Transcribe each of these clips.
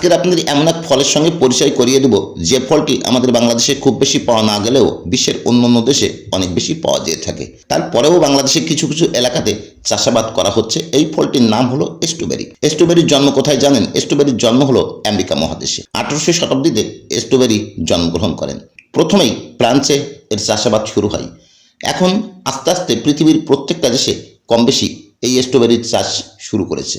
আজকের আপনাদের এমন এক ফলের সঙ্গে পরিচয় করিয়ে দেব, যে ফলটি আমাদের বাংলাদেশে খুব বেশি পাওয়া না গেলেও বিশ্বের অন্য অন্য দেশে অনেক বেশি পাওয়া যেয়ে থাকে। তারপরেও বাংলাদেশের কিছু কিছু এলাকাতে চাষাবাদ করা হচ্ছে। এই ফলটির নাম হলো স্ট্রবেরি। স্ট্রবেরির জন্ম কোথায় জানেন? স্ট্রবেরির জন্ম হলো আমেরিকা মহাদেশে। আঠারোশো শতাব্দীতে স্ট্রবেরি জন্মগ্রহণ করেন। প্রথমেই ফ্রান্সে এর চাষাবাদ শুরু হয়। এখন আস্তে আস্তে পৃথিবীর প্রত্যেকটা দেশে কম বেশি এই স্ট্রবেরির চাষ শুরু করেছে।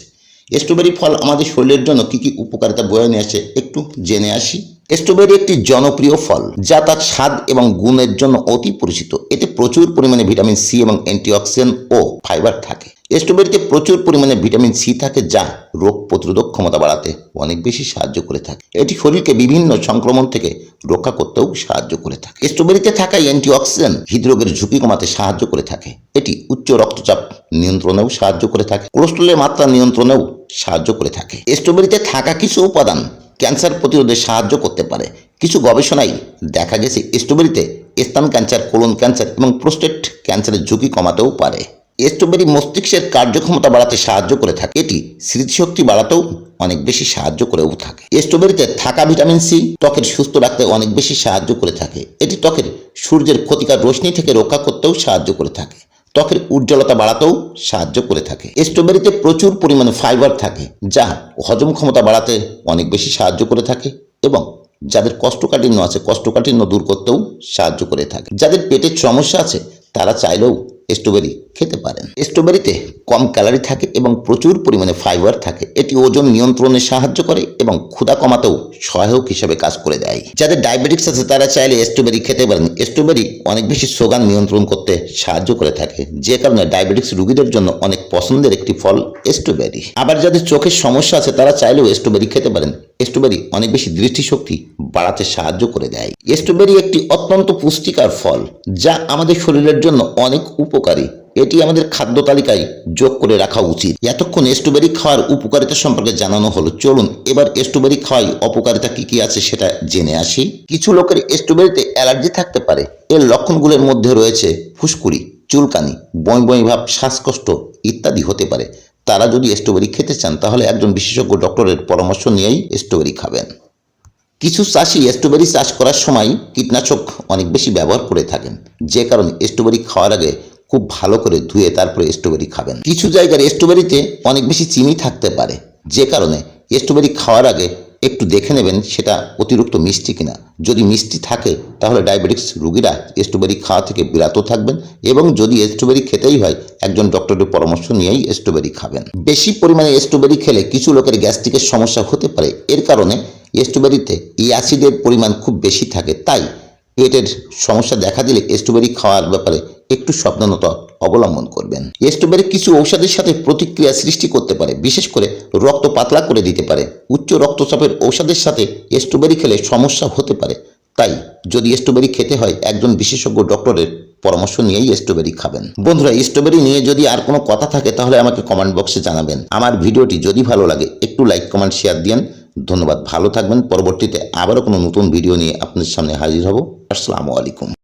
স্ট্রবেরি ফল আমাদের শরীরের জন্য কি কি উপকারিতা বয়ে নিয়ে আসে একটু জেনে আসি। স্ট্রবেরি একটি জনপ্রিয় ফল, যা তার স্বাদ এবং গুণের জন্য অতি পরিচিত। এতে প্রচুর পরিমাণে ভিটামিন সি এবং অ্যান্টিঅক্সিডেন্ট ও ফাইবার থাকে। স্ট্রবেরিতে প্রচুর পরিমাণে ভিটামিন সি থাকে, যা রোগ প্রতিরোধক ক্ষমতা বাড়াতে অনেক বেশি সাহায্য করে থাকে। এটি শরীরকে বিভিন্ন সংক্রমণ থেকে রক্ষা করতেও সাহায্য করে থাকে। স্ট্রবেরিতে থাকা অ্যান্টিঅক্সিডেন্ট হৃদরোগের ঝুঁকি কমাতে সাহায্য করে থাকে। এটি উচ্চ রক্তচাপ নিয়ন্ত্রণেও সাহায্য করে থাকে। কোলেস্ট্রলের মাত্রা নিয়ন্ত্রণেও সাহায্য করে থাকে। স্ট্রবেরিতে থাকা কিছু উপাদান ক্যান্সার প্রতিরোধে সাহায্য করতে পারে। কিছু গবেষণায় দেখা গেছে, স্ট্রবেরিতে স্তন ক্যান্সার, কোলন ক্যান্সার এবং প্রোস্টেট ক্যান্সারের ঝুঁকি কমাতেও পারে। স্ট্রবেরি মস্তিষ্কের কার্যক্ষমতা বাড়াতে সাহায্য করে থাকে। এটি স্মৃতিশক্তি বাড়াতেও অনেক বেশি সাহায্য করেও থাকে। স্ট্রবেরিতে থাকা ভিটামিন সি ত্বকের সুস্থ রাখতে অনেক বেশি সাহায্য করে থাকে। এটি ত্বকের সূর্যের ক্ষতিকার রশ্মি থেকে রক্ষা করতেও সাহায্য করে থাকে। ত্বকের উজ্জ্বলতা বাড়াতেও সাহায্য করে থাকে। স্ট্রবেরিতে প্রচুর পরিমাণে ফাইবার থাকে, যা হজম ক্ষমতা বাড়াতে অনেক বেশি সাহায্য করে থাকে এবং যাদের কষ্টকাঠিন্য আছে, কষ্টকাঠিন্য দূর করতেও সাহায্য করে থাকে। যাদের পেটের সমস্যা আছে, তারা চাইলেও স্ট্রবেরি খেতে পারেন। স্ট্রবেরিতে কম ক্যালারি থাকে এবং প্রচুর পরিমাণে ফাইবার থাকে। এটি ওজন নিয়ন্ত্রণে সাহায্য করে এবং ক্ষুধা কমাতেও সহায়ক হিসেবে কাজ করে দেয়। যাদের ডায়াবেটিক্স আছে, তারা চাইলে স্ট্রবেরি খেতে পারেন। স্ট্রবেরি অনেক বেশি সুগার নিয়ন্ত্রণ করতে সাহায্য করে থাকে, যে কারণে ডায়াবেটিক্স রোগীদের জন্য অনেক পছন্দের একটি ফল স্ট্রবেরি আবার যাদের চোখের সমস্যা আছে, তারা চাইলেও স্ট্রবেরি খেতে পারেন। স্ট্রবেরি অনেক বেশি দৃষ্টিশক্তি বাড়াতে সাহায্য করে দেয়। স্ট্রবেরি একটি অত্যন্ত পুষ্টিকর ফল, যা আমাদের শরীরের জন্য অনেক উপকারী। এটি আমাদের খাদ্য তালিকায় যোগ করে রাখা উচিত। এতক্ষণ স্ট্রবেরি খাওয়ার উপকারিতা সম্পর্কে জানানো হলো। চলুন এবার স্ট্রবেরি খাওয়াই অপকারিতা কি কি আছে সেটা জেনে আসি। কিছু লোকের স্ট্রবেরিতে অ্যালার্জি থাকতে পারে। এর লক্ষণগুলোর মধ্যে রয়েছে ফুসকুড়ি, চুলকানি বই বই ভাব, শ্বাসকষ্ট ইত্যাদি হতে পারে। তারা যদি স্ট্রবেরি খেতে চান, তাহলে একজন বিশেষজ্ঞ ডক্টরের পরামর্শ নিয়েই স্ট্রবেরি খাবেন। কিছু চাষি স্ট্রবেরি চাষ করার সময় কীটনাশক অনেক বেশি ব্যবহার করে থাকেন। যে কারণে স্ট্রবেরি খাওয়ার আগে খুব ভালো করে ধুয়ে তারপরে স্ট্রবেরি খাবেন। কিছু জায়গার স্ট্রবেরিতে অনেক বেশি চিনি থাকতে পারে। যে কারণে স্ট্রবেরি খাওয়ার আগে একটু দেখে নেবেন সেটা অতিরিক্ত মিষ্টি কিনা। যদি মিষ্টি থাকে, তাহলে ডায়াবেটিক্স রুগীরা স্ট্রবেরি খাওয়া থেকে বিরত থাকবেন এবং যদি স্ট্রবেরি খেতেই হয়, একজন ডক্টরের পরামর্শ নিয়েই স্ট্রবেরি খাবেন। বেশি পরিমাণে স্ট্রবেরি খেলে কিছু লোকের গ্যাস্ট্রিকের সমস্যা হতে পারে। এর কারণে স্ট্রবেরিতে এই অ্যাসিডের পরিমাণ খুব বেশি থাকে। তাই পেটের সমস্যা দেখা দিলে স্ট্রবেরি খাওয়ার ব্যাপারে একটু সাবধানতা অবলম্বন করবেন। স্ট্রবেরি কিছু ঔষধের সাথে প্রতিক্রিয়া সৃষ্টি করতে পারে, বিশেষ করে রক্ত পাতলা করে দিতে পারে। উচ্চ রক্তচাপের ঔষধের সাথে স্ট্রবেরি খেলে সমস্যা হতে পারে। তাই যদি স্ট্রবেরি খেতে হয়, একজন বিশেষজ্ঞ ডক্টরের পরামর্শ নিয়েই স্ট্রবেরি খাবেন। বন্ধুরা, স্ট্রবেরি নিয়ে যদি আর কোনো কথা থাকে, তাহলে আমাকে কমেন্ট বক্সে জানাবেন। আমার ভিডিওটি যদি ভালো লাগে, একটু লাইক, কমেন্ট, শেয়ার দিন ধন্যবাদ, ভালো থাকবেন। পরবর্তীতে আবারও কোনো নতুন ভিডিও নিয়ে আপনাদের সামনে হাজির হব। আসসালামু আলাইকুম।